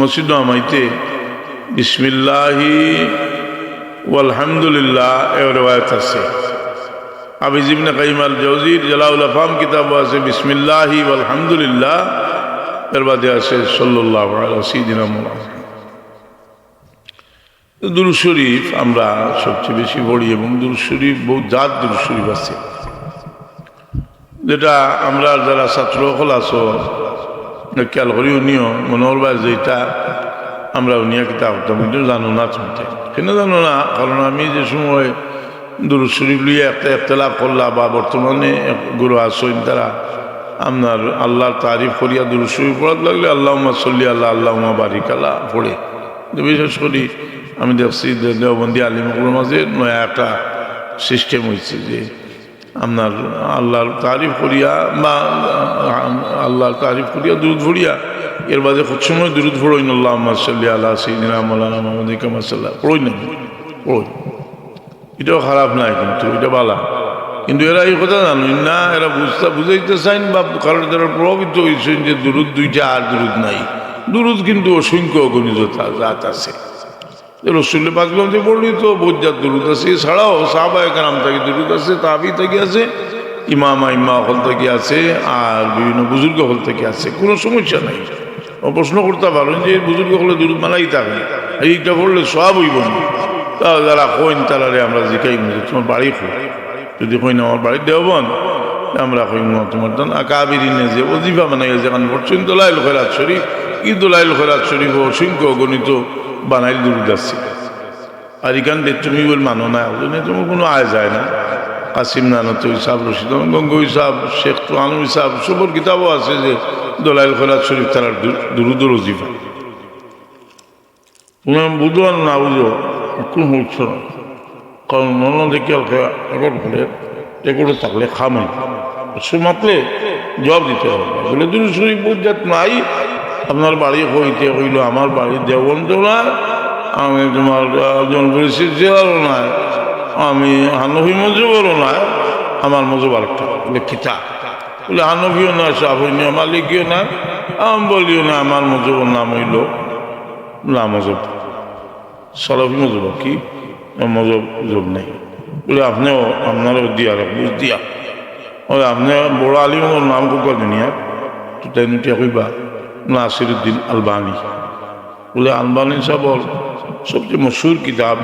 মসজিদ আমাইতে। বিসমিল্লাহি আলহামদুলিল্লাহ এর রেওয়ায়ত আছে। আবি জিবনে কাইমাল জৌজির জালাউল আফাম কিতাব আছে, বিসমিল্লাহি আলহামদুলিল্লাহ এর বাদে আছে সাল্লাহ দুরু শরীফ আমরা সবচেয়ে বেশি পড়ি এবং দুরু শরীফ, বহু জাত দুরু শরীফ আছে। যেটা আমরা যারা ছাত্র হল আছো খেয়াল করি উনিও মনোহরবার যেটা আমরা উনিয়া কিতাব কিন্তু জানো না তুমি কেন জানো না কারণ আমি যে সময় দুরু শরীফ লিয়ে একটা একতলাপ করলাম বা বর্তমানে গুরু আসইন তারা আপনার আল্লাহর তারিফ করিয়া দুরু শরীফ পড়াতে লাগলে আল্লাহ সল্লি আল্লাহ আল্লাহ বারিক আল্লাহ পড়ে বিশেষ করি আমি দেখছি দেওবন্দি আলিমগুলোর মাঝে নয়া একটা সিস্টেম হয়েছে যে আপনার আল্লাহর তারিফ করিয়া বা, আল্লাহর তারিফ করিয়া দুধ ভরিয়া এর বাদে খুব সময় দুরুদ পড়ই না আল্লাহ সাল্লি আল্লাহ সঈদিনা মৌলানা মোহাম্মদ কামাসাল্লাহ পড়ই না পড়ই। এটাও খারাপ নাই কিন্তু, এটা বালা। কিন্তু এরা এই কথা জানুন না এরা বুঝতে, বুঝাইতে চাইন বা কারণ তারা প্রভাবিত হয়েছেন যে দুরুদ দুইটা আর দুরুদ নাই। দুরুদ কিন্তু অসংখ্য গণিত জাত আছে। রসুল্লে পাকলামতে পড়লি তো বোঝার দুরুদ আছে। এছাড়াও সাহবা একরাম থেকে দুরুদ আছে, তাবি থেকে আছে, ইমামা ইমা হল থেকে আছে, আর বিভিন্ন বুজুর্গ হল থেকে আছে। কোনো সমস্যা নাই। প্রশ্ন করতে পারেন যে বুজুর্গ হলে দুরুদ মালাই থাকে। এইটা পড়লে সব হইব না। তা যারা কইন তারারে আমরা জিকাই তোমার বাড়ি খো যদি কইন আমার বাড়ি দেওবন আমরা কইম তোমার তখন কাবিরিনে যে অজিফা বানাই যেখানে পড়ছেন দোলাইল খৈরাত শরীফ। ই দোলাইল খৈরাত শরীফ অসংখ্য গণিত বানাইল দুরুদ আছে আর এখান দিয়ে তুমি বল মানো না, ওজনে তোমার কোনো আয় যায় না। কাসিম নানত হিসাব রশিদ গঙ্গ হিসাব শেখ তোয়ানু হিসাব সবর কিতাবও আছে যে দোলাইল খৈরাত শরীফ তারা দুরুদ রজিফা। তুমি বুঝো আর না বুঝো, কোন হচ্ছে না। কারণ নন দেখে রেকর্ড করে রেকর্ডে থাকলে খামে। সে মাতলে জবাব দিতে হবে। বলে দুরু শরীফ বুঝাত নাই আপনার বাড়ি হইতে হইল, আমার বাড়ি দেবন্ত আমি তোমার জনপুরি জেলারও নয় আমি হানফি মজুবরও নয় আমার মজুব আরেকটা বলে কিতা বলে, হানফিও নয় সাফিনীয় মালিকীয় নয় আমি বলিও না আমার মজুবর নাম হইল না মজব সরফি মজব কি? মজব যোগ নেই। বলে, আপনিও আপনারও দিয়া বুঝ দিয়া। ওই আপনি বড় আলিমের নাম কোকা দুনিয়া তো তাই নুটিয়া কইবা নাসিরুদ্দিন আলবানি। বলে, আলবানি সাহর সবচেয়ে মশুর কিতাব।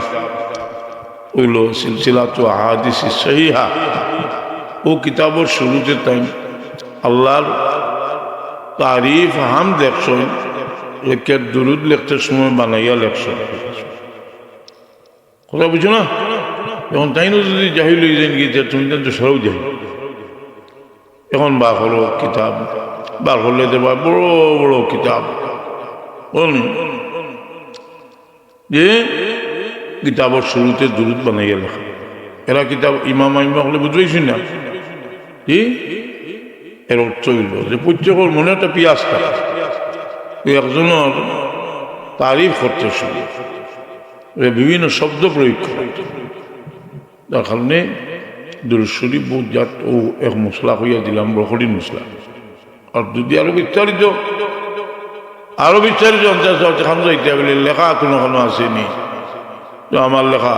ওইল সিলসিলা তো আহাদিস সহিহা। ও কিতাবর শুরুতে তাই আল্লাহর তারিফ হাম দেখছেন লেখের দুরুদ লেখতে সময় বানাইয়া লেখছেন। কথা বুঝো না? এখন তাই না যদি জাহিল হয়ে যান গিয়ে তুমি তো সরব যাই এখন বা হলো কিতাব। বার হলে দেবা, বড় বড় কিতাব। বলনি। যে কিতাবর শুরুতে দুরুদ বানাইয়া লেখা এরা কিতাব ইমাম ইমা হলে বুঝবেছি না? কি এর অর্থ হইল যে প্রত্যেকের মনে একটা পিয়াস থাকে। একজনের তারিফ করতে শুরু। বিভিন্ন শব্দ প্রয়োগ করে। যার কারণে দুরুশ্বরী বহুত জাত ও এক মশলা হইয়া দিলাম বকরির মশলা। আর যদি আরও বিস্তারিত আরও বিস্তারিত খান যাইতে বলে লেখা কোনো কোনো আসেনি তো আমার লেখা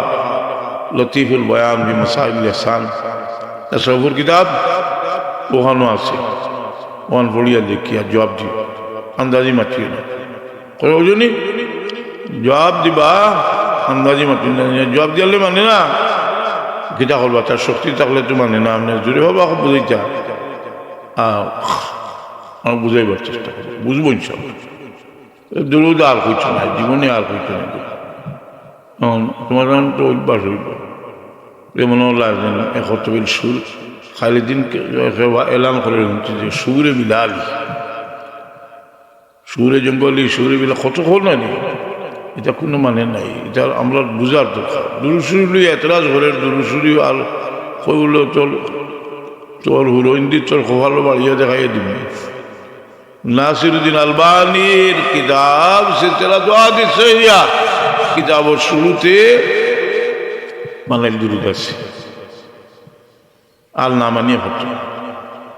লতিফুল বয়ান বি মাসাইল ইহসান। কিতাব ওখানো আছে। ওখান পড়িয়া দেখিয়া জবাব দি আন্দাজি মাতিও না। ওজনই জবাব দিবা? আন্দাজি মাতি না। জবাব দিয়ালে মানে না কিতা করবা তার শক্তি থাকলে তো মানে না আপনি জুড়ে ভাবা বুঝাইতা আমার বুঝাইবার চেষ্টা করি। বুঝব ইনশাল দূরদ আর কইছো না, জীবনে আর কইছো না তোমার নাম তো অভ্যাস হইব যেমন একত্রবিল সুর। খালি দিন এলান করে যে সুরে বিলালি সুরে জঙ্গলি, সুরে বিলা কত হল না এটা কোনো মানে নাই। এটা আমরা বুঝার দরকার। দুরুসুরি এতরাজ ঘরের দুরুসুরি আর কইগুলো তোর তোর হুরোইন্দি তোর খোভালো বাড়িয়ে দেখাইয়ে দিবি। নাসিরুদ্দিন আলবানির কিতাব সিলসিলা আদি সহিয়া। শুরুতে বাঙালি দুরুদ আছে। আল না মানিয়ে হতো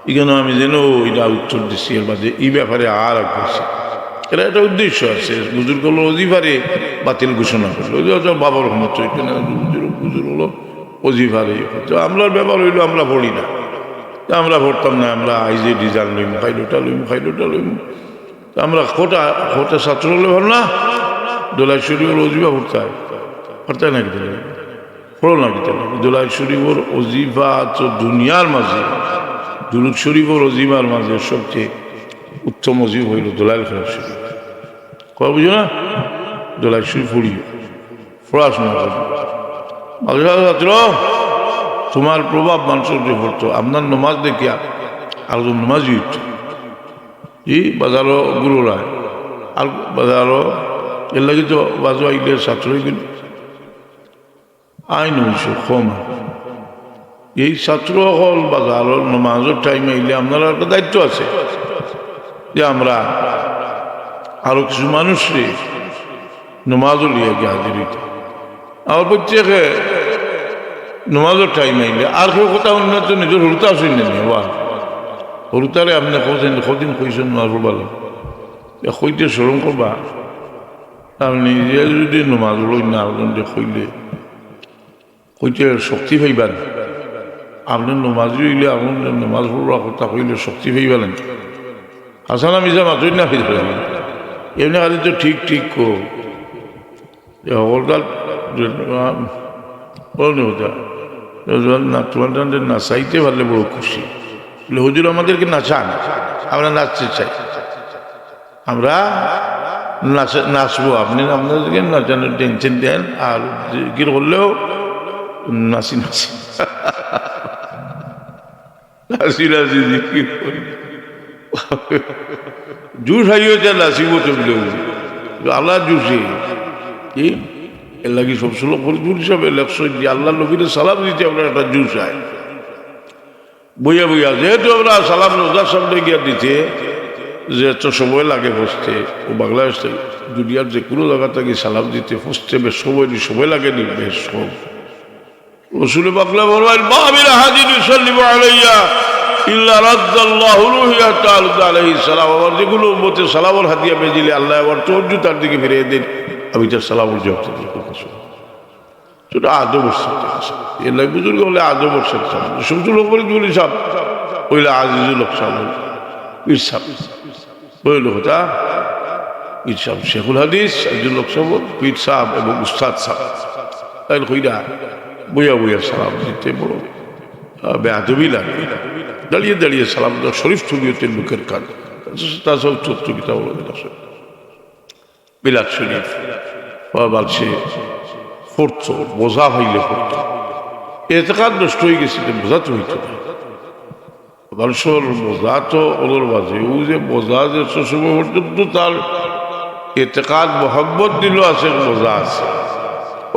এখানে আমি যেন এটা উত্তর দিচ্ছি এর বাদে এই ব্যাপারে আর এক বলছি এরা একটা উদ্দেশ্য আছে, বুজুর্গ হলো অজিফারে বাতিল ঘোষণা যে বাবার রহমত বুজুর্গ হলো অজিফারে। আমরা ব্যাপার হইল আমরা পড়ি না। আমরা পড়তাম না, আমরা আইজে ডিজাইন লইম খাইলোটা লইম খাইলোটা লইম। আমরা কোটা কোটা ছাত্র হলে ভালো না? দোলাই শরীফ অজিফা পড়তে হয়। পড়তে নাকি দোলাই পড়ো নাকি তাহলে? দোলাই শরীফর অজিফা তো দুনিয়ার মাঝে। দুলুদ শরীফর অজিমার মাঝে সবচেয়ে উত্তম অজিব হইল দোলাইল খেলা শরীফ কয় বুঝো না? দোলাই শরীফ পড়িও পড়াশোনা করব ছাত্র? তোমার প্রভাব মানুষের উপরে পড়তো। আপনার নমাজ দেখিয়া আরেকজন নমাজই উঠত ই বাজারও গুরু রায় আর বাজারও এর লাগে তো বাজু আইলে ছাত্র হয়ে আইন হইছে ক্ষমা এই ছাত্র হল বাজারও নমাজের টাইম আইলে আপনার একটা দায়িত্ব আছে। যে আমরা আরও কিছু মানুষরে নমাজও লিয়ে গিয়ে হাজির হইতে। আমার প্রত্যেকে নমাজের টাইম আইলে, আর কেউ কথা উন্নত নিজের হরুতা শুনলেন বা হরুতারে আপনি কদিন কদিন কইছেন নমাজ ভালো কইতে স্মরণ করবা? আপনি নিজে যদি নমাজ লই না আনন্দে কইলে, কইতে শক্তি পাইবান। আপনি নমাজ হইলে আপনার নমাজ পড়ার কথা কইলে শক্তি পাইবেন। হাসানা মিজা মাতুই না ফিরে এমনি খালি তো ঠিক ঠিক কো। সকলকাল বলনি হতা না তোমার নাচাইতে পারলে বড় খুশি। হুজুর, আমাদেরকে নাচান। আমরা নাচতে চাই। আমরা নাচ, নাচবো। আপনি আপনাদেরকে নাচানোর টেনশন দেন। আর কি করলেও নাচি নাচি। নাচি নাচি, জিকির করি। জুস হাইয়েছে নাচিব চললে আল্লাহ জুসে। কি? এর লাগি সবসময় করে জুস হবে ইলেকশন দিয়ে আল্লাহ নবীর সালাম দিতে আমরা একটা জুস হয় বইয়া বইয়া, যেহেতু আমরা সালাম রোজার সামনে গিয়া দিতে, যে এত সময় লাগে বসতে ও বাংলাদেশ দুনিয়ার যে কোনো জায়গা থেকে সালাম দিতে বসতে বেশ সময় সময় লাগে নি, বেশ সব রসুল বাংলা বলবেন মামিরা হাজির সাল্লিম আলাইয়া ইল্লা সালাম। আবার যেগুলো উম্মতে সালামর হাতিয়া বেজিলে, আল্লাহ আবার তর্জু তার দিকে ফিরিয়ে দিন। আমি তার সালামুর জবাব সেটা আদব এর লাগে বুজুর্গ হলে আদব সাহেব শুনছু লোক বলে বলি সাহেব ওইলে আজিজুল পীর সাহেব। বইল হতা পীর সাহেব শেখুল হাদিস, আজিজুল সাহেব, পীর সাহেব এবং উস্তাদ সাহেব। তাই কইরা বইয়া বইয়া সালাম দিতে বড়। বেআবি লাগে। দাঁড়িয়ে দাঁড়িয়ে সালাম দেওয়া শরীফ শরীয়তের লোকের কাজ তাছাড়াও তথ্য কিতাব বিলাত শরীফ। বালছে পড়তো বোঝা হইলে পড়তো। এতেকার নষ্ট হয়ে গেছে বোঝা তো হইতো না। মানুষের বোঝা তো ওদের বাজে ও যে বোঝা যে সময় পর্যন্ত তার মোহাম্মত দিল আছে, বোঝা আছে।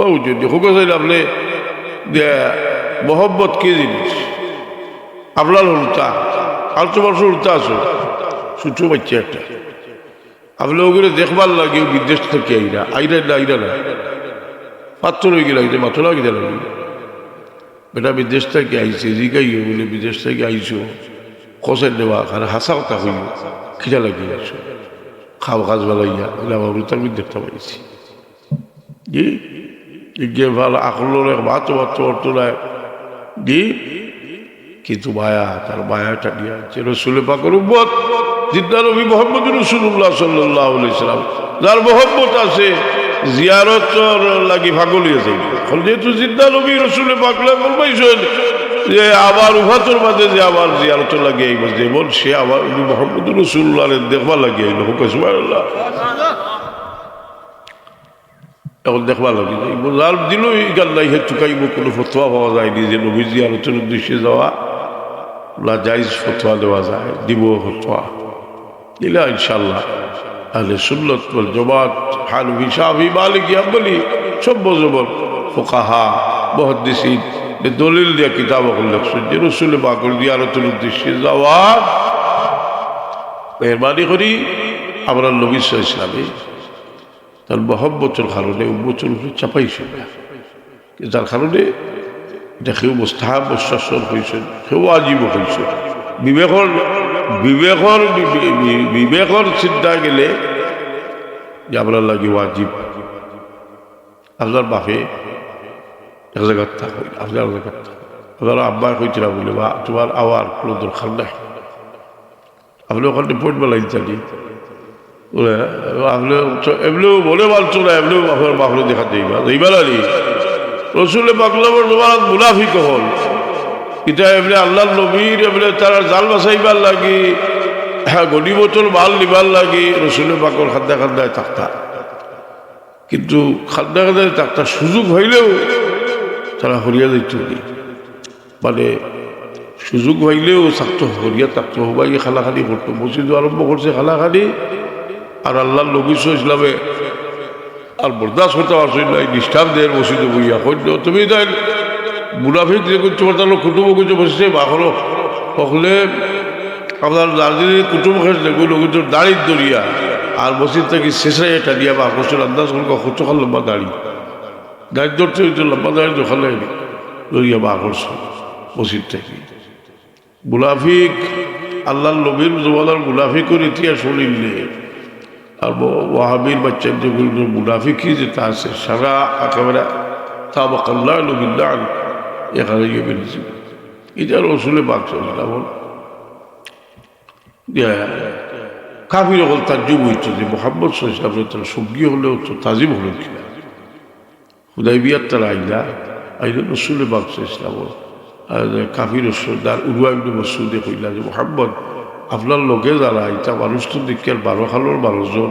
ও, যদি আপনি, যে মোহব্বত কি জিনিস আপনার উল্টা। আর তো বছর উল্টা আছো। ছোটো বাচ্চা একটা। আপনি ওগুলো দেখবার লাগে বিদেশ থেকে আইরা আইরা না আইরা না পাত্র হয়ে গেলে লাগছে মাথা লাগে লাগে বেটা বিদেশ থেকে আইছে জিগাই বলে বিদেশ থেকে আইছো কষের দেওয়া আর হাসা কথা হইল খিদা লাগিয়ে আছো খাও কাজ বেলাইয়া বলে তার মধ্যে দেখতে পাইছি জি গিয়ে ভালো আকলোর ভাত ভাত অর্থ জি কিন্তু বায়া তার বায়াটা দিয়ে আছে রসুল পাকর উব্বত জিদ্দা নবী মোহাম্মদ রসুল্লাহ সাল্লাহ ইসলাম যার মোহাম্মত আছে জিয়ারত লাগি ভাগলিয়ে যাইবে। যেহেতু জিদ্দা নবী রসুলে পাকলে বলবাইছেন যে আবার উভাতর মাঝে যে আবার জিয়ারত লাগিয়ে আইব যে বল সে আবার মোহাম্মদ রসুল্লাহ দেখবার লাগিয়ে আইল। হুক এখন দেখবার লাগে যার দিল হে চুকাইব, কোনো ফতোয়া পাওয়া যায়নি যে নবী জিয়ারতের উদ্দেশ্যে যাওয়া। না জাইজ ফতোয়া দেওয়া যায়, দিব ফতোয়া। দিলে ইনশাল্লাহ সুন্নত বল জমাত হানফি শাফি মালিকি আম্বলি সব বজবর ফোকাহা, মহাদ্দিসিন দলিল দিয়া কিতাব লেখছেন যে রসুল বাকর দিয়ারতের উদ্দেশ্যে যাওয়া মেহরবানি করি, আমরা নবী ইসলামে তার মহব্বতের কারণে উপরে চাপাইছে যার কারণে? এটা মোস্তাহাব মোস্তাসন হয়েছেন, কেউ আজীব হয়েছে বিবেকর বিবেকর বিবেকর চিন্তা গেলে যে আপনার লাগে ওয়াজিব আপনার বাপে এক জায়গার থাকুন আপনার জায়গার থাকুন আপনার আব্বা কইছিলা বলে বা তোমার আওয়ার কোনো দরকার নাই। আপনি ওখানে পড়বে লাগি বলে, আপনি এমনিও বলে পারছ না এমনিও আপনার বাপরে দেখা দিইবা এইবার আলি রসুলে পাকলামর তোমার মুনাফিক হল। এটা এমনি আল্লাহ নবীর এমনি তারা জাল বাসাইবার লাগি হ্যাঁ গনি বোতল মাল নিবার লাগি রসুলে পাকর খাদ্যা খাদ্যায় থাকতা কিন্তু খাদ্যা খাদ্যায় থাকতা সুযোগ হইলেও তারা হরিয়া দিত মানে সুযোগ হইলেও থাকতো হরিয়া থাকতো হবাই খালাখালি করতো, মসজিদ আরম্ভ করছে খালাখালি আর আল্লাহ নবী ইসলামে আর বরদাস্ত করতে পারছ না ডিস্টার্ব দেয় মসজিদে বইয়া। কইল তুমি তাই মুনাফিক যে পারতাম কুটুম কিছু বসেছে বাহলো। সকলে আপনার দার্জিলিং কুটুম খেয়েছে গুলো দাড়ির দরিয়া আর মসজিদ থেকে শেষে এটা দিয়া বা বছর আন্দাজ করল কতক্ষণ লম্বা দাড়ি। দাড়ি ধরতে হইতো লম্বা দাড়ি দোকানে দরিয়া বা করছ মসজিদ থেকে। মুনাফিক আল্লাহ নবীর জমানার মুনাফিকের ইতিহাস শুনিলে আর ওয়াহাবির বাচ্চার যেগুলো মুনাফিকি যেটা আছে, সারা একেবারে তা তাবাকাল্লাহ নবিল্লাহ এখানে গিয়ে বেরিয়েছে। এটা রসুলে বাক বল। কাফির তার যুগ হইতো যে মোহাম্মদ সাহেবের তার সঙ্গী হলেও তো তাজিম হলো কিনা হুদাই বিয়ার তারা আইলা। আইলে রসুলে বাক ইসলাম কাফির সর্দার উরুয়াইবনে মসুদে কইলা যে, মোহাম্মদ, আপনার লোকে যারা ইটা মানুষ তো দেখি আর বারো খালোর বারোজন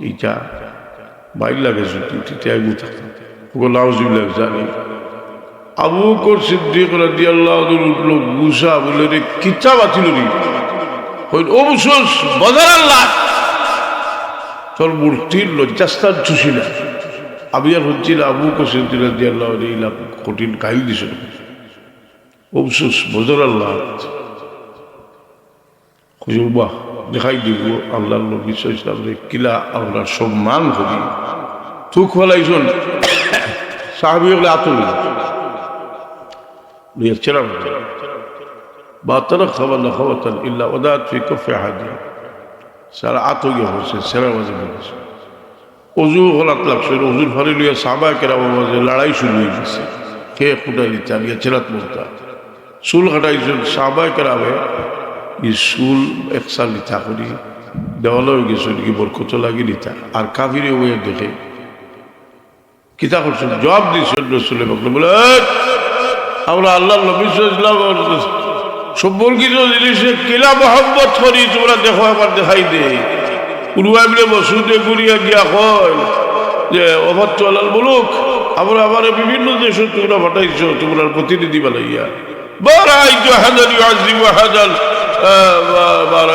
এইটা বাইর লাগে যদি আমি থাকতাম। নাউজুবিল্লাহ, জানি। আবু সিদ্দিক গুসা বলে রে? কিচ্ছা হইল ও বজার আল্লাহ। তোর মূর্তির লজ্জাস্থান চুষিলা আমি আর হচ্ছিল আবু কর সিদ্দিক রাদি আল্লাহ এইলাম কঠিন কাহিল দিছিল বুসুস বজার আল্লাহ। বাহ দেখাই দিব আল্লাহ নবী ইসলামে কিলা আমরা সম্মান করি। তুক ফলাইছন। সাহাবি হলে আতল খাবার না খাবার ইল্লা ওদাত ফি কফে হাদি সারা আতগে হয়েছে, সেরা মাঝে বলেছে। অজু হলাত লাগছে অজুর ফারি লইয়া সাবা কেরা মাঝে লড়াই শুরু হয়ে গেছে। কে খুঁটালি চালিয়ে ছেলাত মোরতা চুল কাটাইছেন সাবা কেরাবে স্কুল একসার লিথা করি দেওয়ালে হয়ে গেছে কি বরকত লাগি লিথা আর কাফিরে ওয়ে দেখে কিতা করছেন জবাব দিয়েছেন রসুলে বকলে বলে আমরা আল্লাহ নবী ইসলাম সম্পর্কিত জিনিসে কিলা মহব্বত করি, তোমরা দেখো আবার দেখাই দে। উরুয়াইবরে মসুদে গিয়া কয় যে বলুক আমরা আবার বিভিন্ন তোমরা প্রতিনিধি হাজার আমার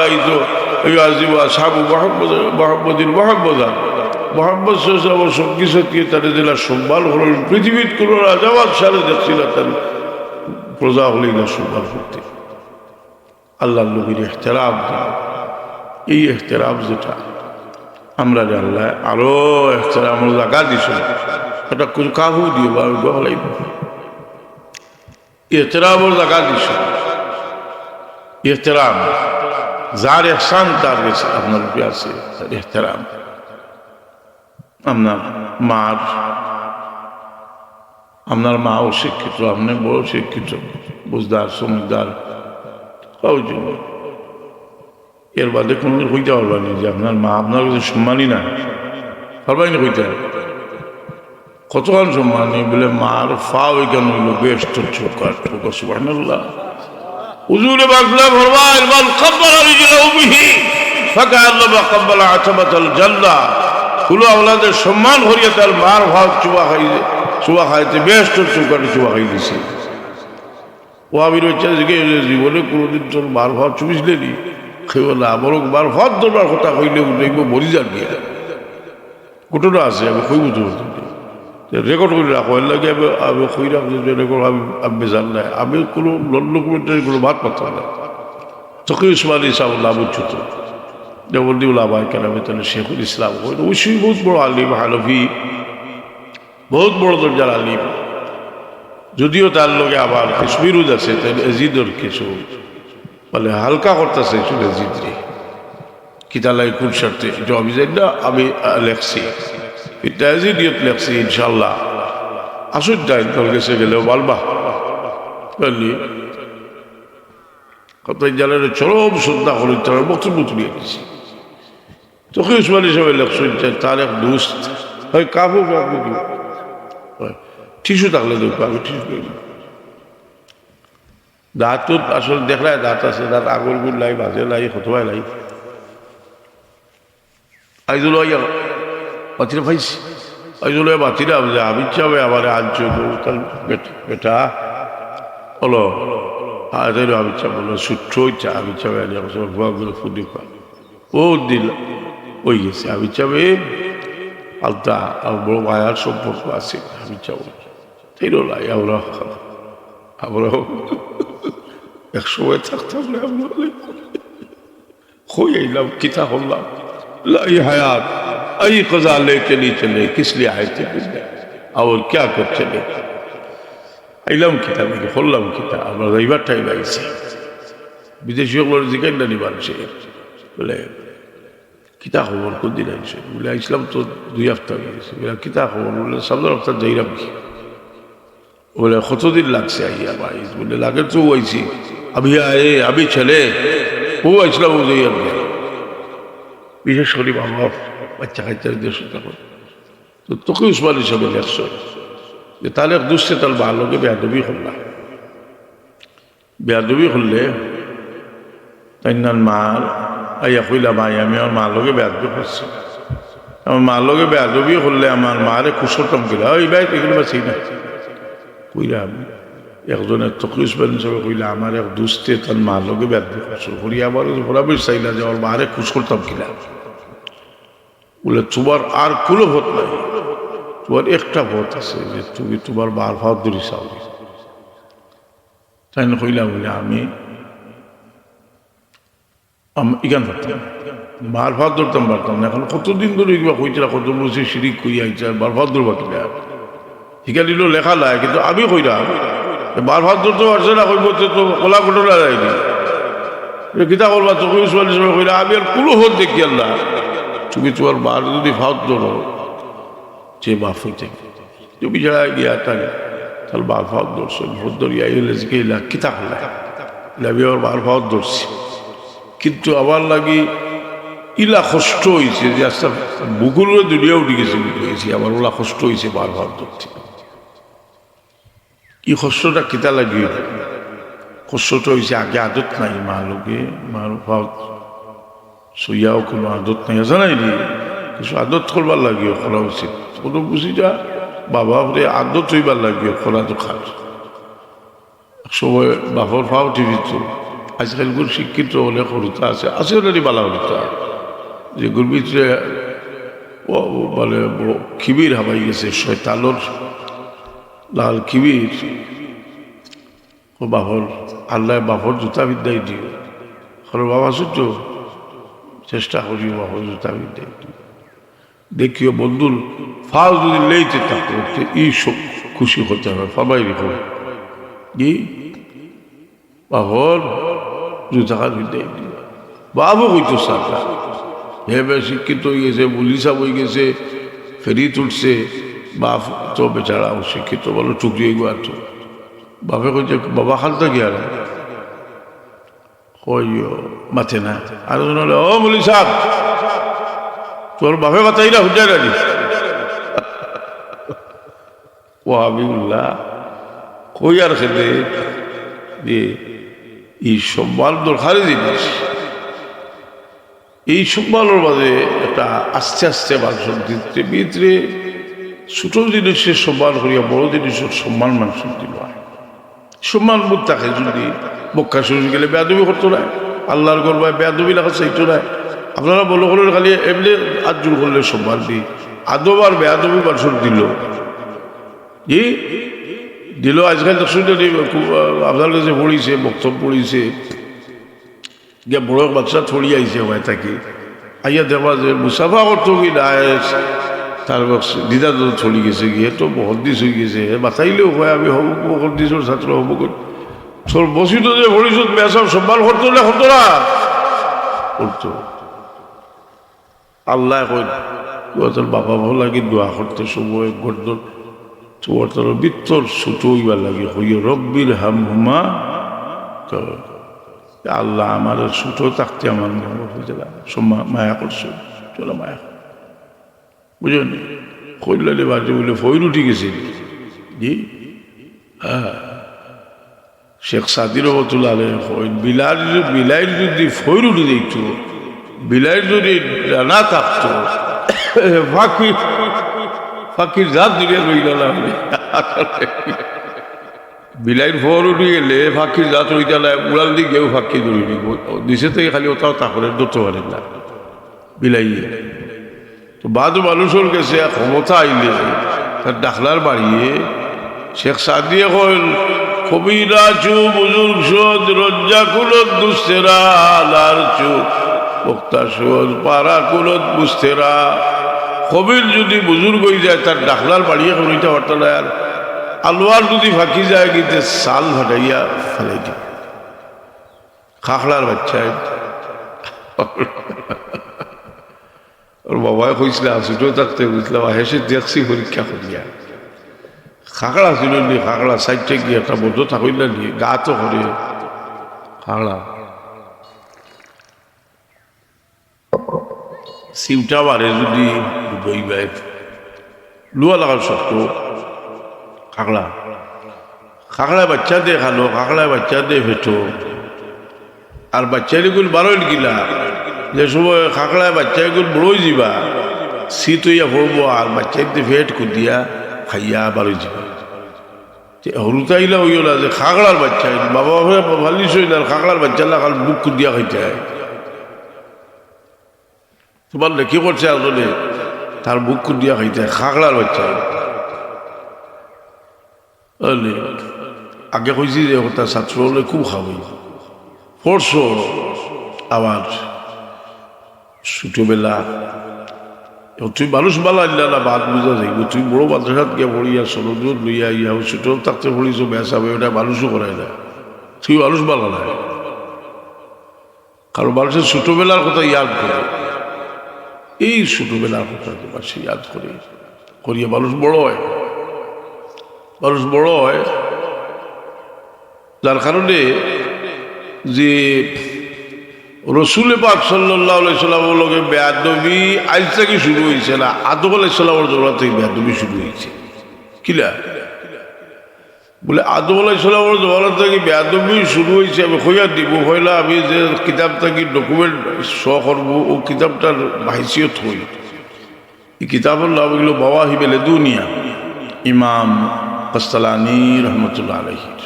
সম্মান হল। পৃথিবীর কোনো রাজাবাদ সারে দেখছিল তার। প্রজা হলেই না সম্মান করতে আল্লাহ নবীর এহতেরাম। এই এহতেরাম যেটা, আমরা জানলে আরও এহতেরাম জায়গা দিছ এটা কিছু কাহু দিয়ে বা গহলাই এহতেরামর জায়গা দিছ এহতেরাম, যার এহসান তার গেছে আপনার উপরে আছে, তার এহতেরাম। আপনার মার আপনার মাও শিক্ষিত আপনি বড় শিক্ষিত, বুঝদার সমুদার জন্য এর বাদে কোনো হইতে পারবেন যে আপনার মা আপনার কাছে সম্মানই না পারবেন হইতে? কতক্ষণ সম্মানী? বলে মার ফা ওই কেন তোর চোখার ঠোকা সুবাহ হুজুরে বাগলা ভরবা ইলবাল কব্বাল রিজলাহু বিহি ফাকাল্লামা কব্বাল আতাবাতাল জান্নাহ। কুলো আওলাদের সম্মান হরিয়া তার মার ভাব চুবা খাই চুবা খাইতে বেশ তোর চুকাটে চুবা খাই দিছে ও আমির হচ্ছে জীবনে কোনোদিন তোর মার ভাব চুবিসলে নি? খেয়ে বলে আমারও মার ভাব তোর কথা কইলে দেখব মরি যান ঘটনা আছে, আমি কইব তো রেকর্ড করে রাখো, এর লাগে আমি আমি কই রাখছি রেকর্ড আমি আমি বেজান নাই। আমি কোনো নন ডকুমেন্টারি কোনো ভাত পাতাম না তখন ইসমাইল ইসলাম লাভ উচ্চত দেবন্দিউল্লাহ আবাই কেনামে তাহলে শেখুল ইসলাম অবশ্যই বহুত বড় আলিম, হানফি। বহুত বড় দরজার আলিম। যদিও তার লগে আবার কাশ্মীরও আছে তাহলে এজিদর কিছু। বলে হালকা করতেছে চলে এজিদ রে কিতালাই কোন স্বার্থে এটা অভিযানটা আমি আহ, লেখছি। এটা দিয়ত লেখছি ইনশাল্লাহ আসুন যাই তোর গেছে গেলেও বলবা বুঝলি কত জালের চরম শ্রদ্ধা করি তার বক্তব্য তুলিয়ে দিছি। তোকে উসমান হিসাবে লেখছেন তার এক দুস্ত। হয় কাবু কাবু টিস্যু থাকলে দেখব আমি টিস্যু তো আসলে দেখলাই দাঁত আছে, দাঁত আগর গুড় লাই বাজে লাই হতবাই লাই আইজুল বাতিরা পাইছি। আইজুল বাতিরা আমি চাবে আনছো তার বেটা হলো আদের আমি চা বলল সূত্র চা আমি চাবে আনি আমার ভুয়াগুলো ফুটি পা ও দিল ওই গেছে আমি চাবে আলতা বড় মায়ার সম্পর্ক আছে, আমি চাও তাইল নাই, আমরা আমরাও এক সময় থাকতাম না, আমরা হয়ে এলাম, কিতা হলাম? লাই হায়াত এই কজা লে চলি চলে কিসলি আয়তে আবার ক্যা কর চলে আইলাম কিতা নাকি হলাম কিতা, আমরা রবিবার টাইম আইছি। বিদেশি খবর জিজ্ঞাসা নিবার সে বলে কিতা খবর কোন দিন আইছে বলে আইসলাম তো দুই হপ্তাহ গেছে বলে কিতা খবর বলে সামনের হপ্তাহ যাইলাম কি? বলে কতদিন লাগছে আইয়া ভাই বলে, লাগে তো আইছি আবি আয়ে আবি ছেলে, ও আইসলাম ও যাইয়া বিশেষ করে বাবা বাচ্চা কাচ্চাদের সাথে তো তোকে উসমান হিসাবে লেখছো যে তাহলে দুসছে তার বালোকে বেয়াদবি করলাম বেয়াদবি করলে তাই মাল আইয়া কইলাম আই আমি আমার মার লগে বেয়াদবি করছি। আমার মার লগে বেয়াদবি করলে আমার মারে কুসরতাম কিলা ওই ভাই এগুলো বাঁচি না। কইলা আমি একজনের তকলিস বেন হিসাবে কইলা, আমার এক দুস্তে তার মার লগে বেয়াদবি করছ। করি আবার বরাবর চাইলা যে আমার মারে খুশ করতাম কিলা বলে, তোমার আর কোনো ভোট নাই। তোমার একটা ভোট আছে যে তুমি তোমার বার ভাত ধরি চাও তাই কইলা, বলে, আমি ইগান পারতাম ধরতাম পারতাম না এখন কতদিন ধরে কিবা কইছিলা কত বলছি সিঁড়ি কই আইছে ভাত ধরবা কিনা শিকা দিল লেখা লাই কিন্তু আমি কইলাম বার ভাত ধরতে পারছে না কইব তো তো কলা ঘটনা যায়নি কিতা করবা তোকে ছোৱালী ছোৱালী কইলা আমি আর কোনো হত দেখি আল্লাহ তুমি তোমার বার যদি ভাত ধরো যে মাফ হইতে। তুমি যারা গিয়া তাহলে তাহলে বার ভাত ধরছো ভোট ধরিয়া এলে কিতা হলা আমি আমার বার ভাত ধরছি কিন্তু আমার লাগি ইলা কষ্ট হয়েছে যে আস্তে বুকুলের দুনিয়া উঠে গেছে গেছি। আমার ওলা কষ্ট হয়েছে বার ভাত ধরতে। এই কষ্টটা কিতা লাগিয়ে কষ্টটা হয়েছে আগে আদত নাই মা লোকে মার ভাত সইয়াও কোনো আদত নাই, আছে নাই কিছু আদত করবার লাগিও, করা উচিত। কোনো বুঝি যা বাবা বলে আদত হইবার লাগিও, করা তো খাট। সময় বাপর ফাও টিভি তো আজকাল গুর শিক্ষিত হলে করুতা আছে আছে অলরেডি বালা হলুতা যে গুর ও বলে খিবির হাবাই গেছে শয়তালোর লাল খিবির। ও বাপর আল্লাহ বাপর জুতা বিদ্যাই দিও। হলো বাবা সূর্য, চেষ্টা করি বাবা জুতা বিদ্যাই দিও। দেখিও বন্ধুর, ফাল যদি লেইতে থাকো এই সব খুশি হতে হবে সবাই রেখো কি? বাবর জুতা বিদ্যাই দিও বাবু কইতো সাকা হেবে শিক্ষিত হয়ে গেছে পুলিশা হয়ে গেছে ফেরি তুলছে বাপ তো বেচারা শিক্ষিত বলো টুকরি এগুলো তো বাপে কইছে বাবা খালতে গিয়া কইও মাথে না আর হলে ও মুলি সাহ তোর বাপে কথা ইরা হুজাই রাজি ও হাবিবুল্লাহ কই আর খেতে যে এই সম্মান দরকারি জিনিস এই সম্মানের মাঝে একটা আস্তে আস্তে মানুষের দিতে ভিতরে ছোট জিনিসের সম্মান করিয়া বড় জিনিসের সম্মান মানুষের দিল সম্মান বোধ থাকে যদি বক্ষা শুনে গেলে বেয়াদবি করতো না, আল্লাহর গর্বায় বেয়াদবি লেখা চাইতো না। আপনারা বলো করলেন খালি এমনি আজুর করলে সম্মান দিই আদব আর বেয়াদবি মানুষের দিল। জি দিল আজকাল তো শুনে আপনার কাছে পড়িছে, বক্তব্য পড়িছে। যে বড় বাচ্চা থরি আইছে হয় থাকি আইয়া দেবা যে মুসাফা করতো কি তার দিদা তো থরি গেছে গিয়ে তো বহুত দিস হয়ে গেছে বাঁচাইলেও হয়, আমি হব বহুত দিসর ছাত্র হব তোর বসিত যে ভরিছত বেসার সম্মান করতো না হতো না? করতো। আল্লাহ কই তোর বাবা ভালো লাগে দোয়া করতে সময় গর্দন তোমার তোর বিত্তর হইবার লাগে। হইয়া রব্বির হাম হুমা আল্লাহ আমার ছোট থাকতে আমার সোমা মায়া করছ। চলো মায়া বুঝলেন? কইলালে বাজে বলে ফইর উঠি গেছে। জি? হ্যাঁ। শেখ সাদির রহমতুল্লাহ আলহ বিলার বিলাইর যদি ফইর উঠে দিত বিলাইর যদি না থাকতো ফাঁকি ফাঁকির জাত দিলে রইল না বিলাইর ফর উঠে গেলে ফাঁকির জাত রইতে না উড়াল দিয়ে গেও ফাঁকি ধরে দিব দিছে থেকে খালি ওটাও তাহলে ধরতে পারেন না, বিলাইয়ে। তো বাদ মানুষের কাছে ক্ষমতা আইলে, তার ডাকলার বাড়িয়ে শেখ সাদিয়ে কইল কবিরা চু বুজুর্গ সদ রজ্জা কুলত দুস্তেরা লার চু বক্তা সদ পাড়া কুলত বুস্তেরা কবির যদি বুজুর্গ হয়ে যায়, তার ডাকলার বাড়িয়ে করিতে পারত না আর। আলোয়ার যদি ফাঁকি যায় কিন্তু সাল ফাটাইয়া ফেলাই দি খাখলার বাচ্চায় ওর বাবাই কইছিল ছোট থাকতে বুঝলাম হেসে দেখছি পরীক্ষা করিয়া। খাকড়া ছিল নি খাকড়া সাইডে গিয়ে একটা বদ্ধ থাকইল নি, গা তো করে খাকড়া সিউটা বারে যদি দইবাই লুয়া লাগার শক্ত খাকড়া খাকড়ায় বাচ্চা দিয়ে খালো খাকড়ায় বাচ্চা দিয়ে ফেটো আর বাচ্চা গুল বারোইল গিলা যে সময় খাকড়ায় বাচ্চা গুল বড়ই যাবা শীত হইয়া পড়ব আর বাচ্চা ফেট কুদিয়া খাইয়া বারোই যাবা হরুতাইলা হইল যে খাগড়ার বাচ্চা বাবা ভালিস হইল খাগড়ার বাচ্চা লাগাল বুক কুদিয়া খাইতে তোমার কি করছে আসলে তার বুক কুদিয়া খাইতে, খাগড়ার বাচ্চা। আগে কইছি যে তার ছাত্র হলে খুব খাবি। পড়ছো আবার ছোটবেলা তুই মানুষ বালা না, বাদ বুঝা যাইব। তুই বড় মাদ্রাসাত গিয়ে পড়িয়া সরদূর লইয়া ইয়া ছোট থাকতে পড়িছ বেসা ওটা মানুষও করাই না। তুই মানুষ বালা না কারণ মানুষের ছোটবেলার কথা ইয়াদ করে। এই ছোটবেলার কথা মানুষ ইয়াদ করে। করিয়া মানুষ বড় হয়। মানুষ বড় হয়। যার কারণে যে রসুল পাক সাল্লাহ সাল্লামের লগে বেয়াদবি আজ থেকে শুরু হয়েছে না, আদম আলাইসাল্লামর জোড়া থেকে বেয়াদবি শুরু হয়েছে কিলা বলে, আদম আলাইসাল্লামের জোড়া থেকে বেয়াদবি শুরু হয়েছে, আমি হইয়া দিব। হইলা আমি যে কিতাব থেকে ডকুমেন্ট শ করব ও কিতাবটার হাইসিয়ত হই। এই কিতাবের নাম এগুলো বাবা হিবেলে দুনিয়া ইমাম কস্তালানি রহমতুল্লাহ আলহির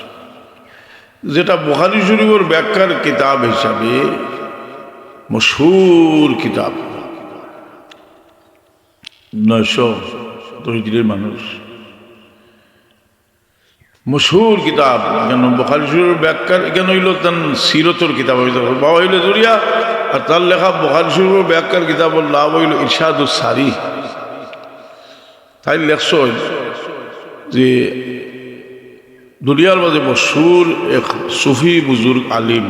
যেটা বুখারি শরীফের ব্যাখ্যার কিতাব হিসাবে মশহুর কিতাব। নয়শো দরিদ্রের মানুষ মশহুর কিতাব। কেন বখারি শরীফের ব্যাখ্যার, এখানে হইল তার সিরতর কিতাব হইতে বাবা হইল জরিয়া, আর তার লেখা বখারি শরীফের ব্যাখ্যার কিতাবের লাভ হইল ইরশাদুস সারি তাই লেখছ যে দুনিয়ার মাঝে মশুর এক সুফি বুজুর্গ আলিম।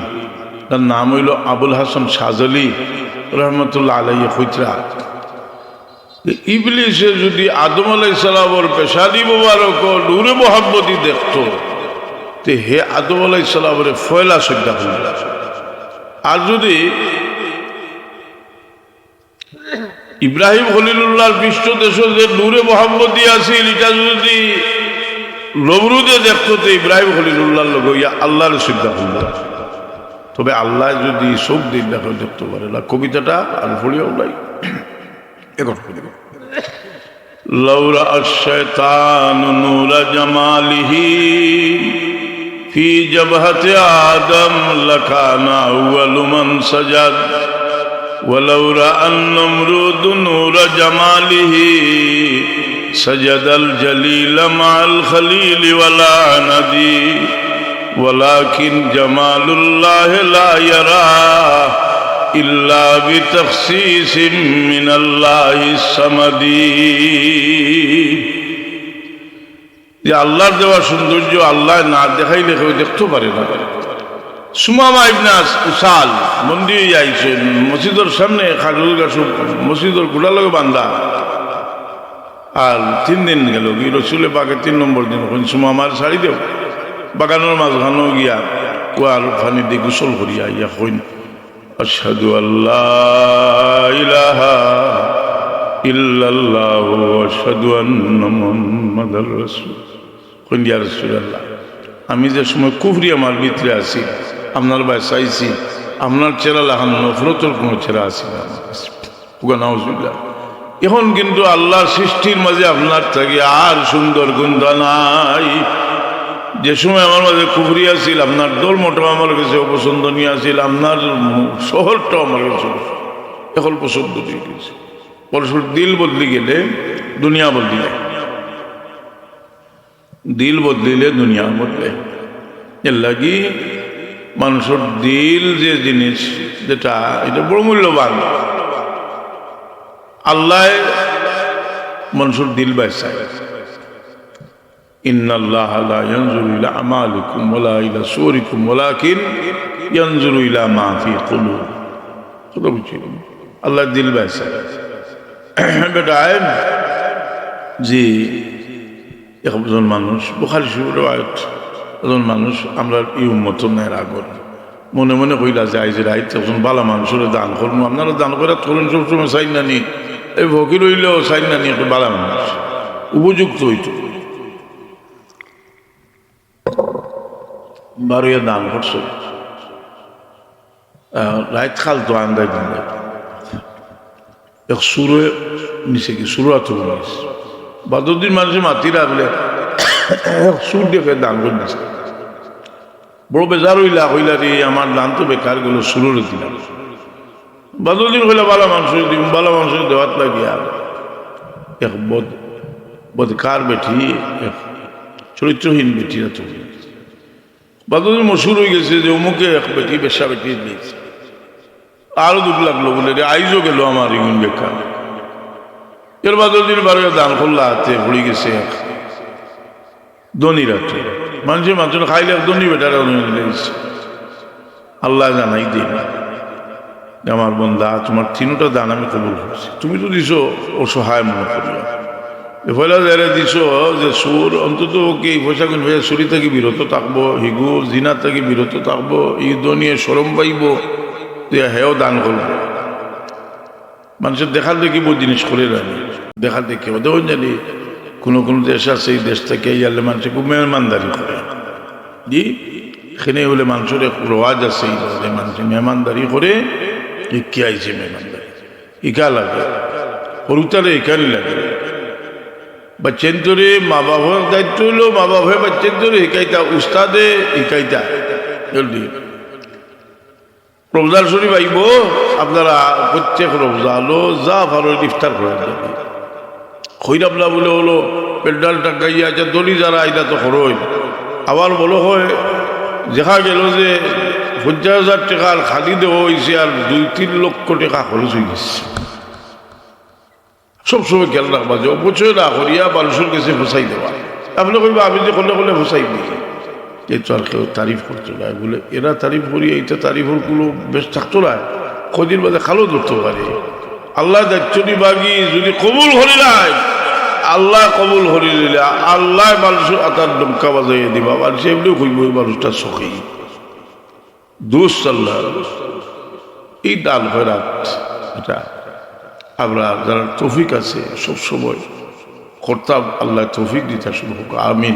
তার নাম হইল আবুল হাসান শাহজালি, রহমতুল্লাহ আলাই কৈতরা ইবলিসে যদি আদম আলাই সালামর পেশাদি মোবারক নূরে মোহাম্মদি দেখত, তে হে আদম আলাই সালামরে ফয়লা করল আর যদি ইব্রাহিম খলিলুল্লাহর পৃষ্ঠ দেশ যে নূরে মোহাম্মদি আছিল, এটা যদি নবরুদে দেখতো, তো ইব্রাহিম খলিলুল্লাহ লোক ইয়া আল্লাহর সিদ্ধা করল তবে আল্লাহ যদি চোখ দিন দেখো দেখতে পারে, না কবিতাটা আর পড়িয়াও নাই। এখন লৌরা الشيطان نور جماله في جبهة آدم لكان أول من سجد ولو رأى النمرود نور جماله سجد الجليل مع الخليل ولا ندي ولكن جمال الله لا يرى إلا بتخصيص من الله الصمدي যে আল্লাহর দেওয়া সৌন্দর্য আল্লাহ না দেখাইলে কেউ দেখতে পারে না সুমামা ইবনাস উসাল মন্দির যাইছে মসজিদের সামনে খাজুর গাছ মসজিদের গোড়া লগে বান্ধা আর তিন দিন গেল কি রসুলে বাগে তিন নম্বর দিন ওখান সুমামার শাড়ি দেও বাগানের মাঝখানেও গিয়া কুয়ার ফানি দিয়ে গোসল করিয়া ইয়া আশহাদু আল্লাহ ইলাহা ওয়া আশহাদু আন্না মুহাম্মাদার রাসূল। কইন, ইয়া রাসূলুল্লাহ, আমি যে সময় কুফরি আমার ভিতরে আছি, আপনার বাই চাইছি আপনার চেরা লাগানো নফরতর কোনো চেরা আছে না। উগা নাউজুবিল্লাহ, এখন কিন্তু আল্লাহর সৃষ্টির মাঝে আপনার থাকি আর সুন্দর গন্ধ নাই। যে সময় আমার মাঝে কুফরি আছিল, আপনার দলমটাও আমার কাছে অপছন্দনীয় আছিল, আপনার শহরটাও আমার কাছে এখন পছন্দ দিয়ে গেছে। পরস্পর দিল বদলি গেলে দুনিয়া বদলি যায়। দিল বদলিলে দুনিয়া বদলে। এর লাগি মানুষের দিল যে জিনিস, যেটা, এটা বড় মূল্যবান। আল্লাহ মানুষের দিল বাইসায় إن الله لا ينظر إلى أعمالكم ولا إلى صوركم ولكن ينظر إلى ما في قلوب কথা বুঝছি আল্লাহ দিল বাইসা বেটা যে একজন মানুষ বুখারি শিবের একজন মানুষ আমরা এই উন্মত নেয় আগর মনে মনে কইলা যে আইজ রাইত একজন বালা মানুষের দান করবো আপনারা দান করে করুন সবসময় চাই না নি এই ভকির হইলেও চাই না নি একটা বালা মানুষ উপযুক্ত হইতো বারোয়া দান করছ। রাইত খাল তো আন্দাজ দিন এক সুরে নিচে কি? সুরাত বাদুদ্দিন মানুষের মাতি রাখলে সুর দেখে দান করে নিছে। বড় বেজার হইলা হইলা রে, আমার দান তো বেকার গেল, সুরের দিলাম। বাদুদ্দিন হইলা বালা মানুষ দিম, বালা মানুষের দেওয়াত লাগিয়া এক বদ বদকার বেটি, এক চরিত্রহীন বেটিরা তো। বাদুদ্দিন মশুর হয়ে গেছে যে অমুকে এক বেটি বেশা বেটি দিয়েছে। আরও দুঃখ লাগল বলে, রে, আইজও গেল আমার ইগুন বেকার এর বাদুদ্দিন বারো দান করলা হাতে পড়ে গেছে এক ধনী রাত্রে মানুষের মানুষ খাইলে এক ধনী বেটারা লেগেছে আল্লাহ জানাই দিন। আমার বন্ধা, তোমার তিনটা দান আমি কবুল করছি। তুমি তো দিছো অসহায় মনে করিয়া যে সুর, অন্তত কি পয়সা কিন পয়সা চুরি থেকে বিরত থাকব, হিগু, জিনা থেকে বিরত থাকব, ই দনিয়ে সরম পাইব যে হেও দান করব। মানুষের দেখার দেখি বহু জিনিস করে রাখি দেখার দেখি ওদের জানি, কোনো কোনো দেশ আছে, এই দেশ থেকে ইয়ালে মানুষ খুব মেহমানদারি করে। জি এখানে হলে মানুষের এক রোয়াজ আছে, এই মানুষ মেহমানদারি করে কি আইছে মেহমানদারি। ইকা লাগে সরুতারে এখানে লাগে। বাচ্চেন তোরে মা বাবার দায়িত্ব হলো মা বাবা বাচ্চেন তোরে শিকাইতা উস্তাদে শিকাইতা জলদি রমজান শরীফ আইব আপনারা প্রত্যেক রমজানও যা ভালো ইফতার করে যাবে খৈরাবলা বলে হলো পেন্ডাল টাকাইয়া যা দলি যারা আইলা তো খরচ আবার বলো হয় দেখা গেল যে পঞ্চাশ হাজার টাকার খালি দেওয়া হয়েছে আর দুই তিন লক্ষ টাকা খরচ হয়ে গেছে সবসময় খেয়াল রাখবা যে অপচয় না করিয়া মানুষের কাছে ফসাই দেওয়া। আপনি কইবা, আমি যে করলে করলে ফসাই দিই এই তো আর কেউ তারিফ করতো না বলে, এরা তারিফ করি, এইটা তারিফের কোনো বেশ থাকতো না। কদিন বাদে খালো ধরতে পারে। আল্লাহ দায়িত্ব বাগি, যদি কবুল হরি নাই, আল্লাহ কবুল হরি দিলে আল্লাহ মানুষ আতার ডমকা বাজাইয়ে দিবা। মানুষ এমনিও কইব ওই মানুষটা সখী। দুস আল্লাহ। এই দান হয় রাত। এটা আমরা যারা তৌফিক আছে সবসময় কর্তাব আল্লাহ তৌফিক দিতে শুরু হোক আমিন।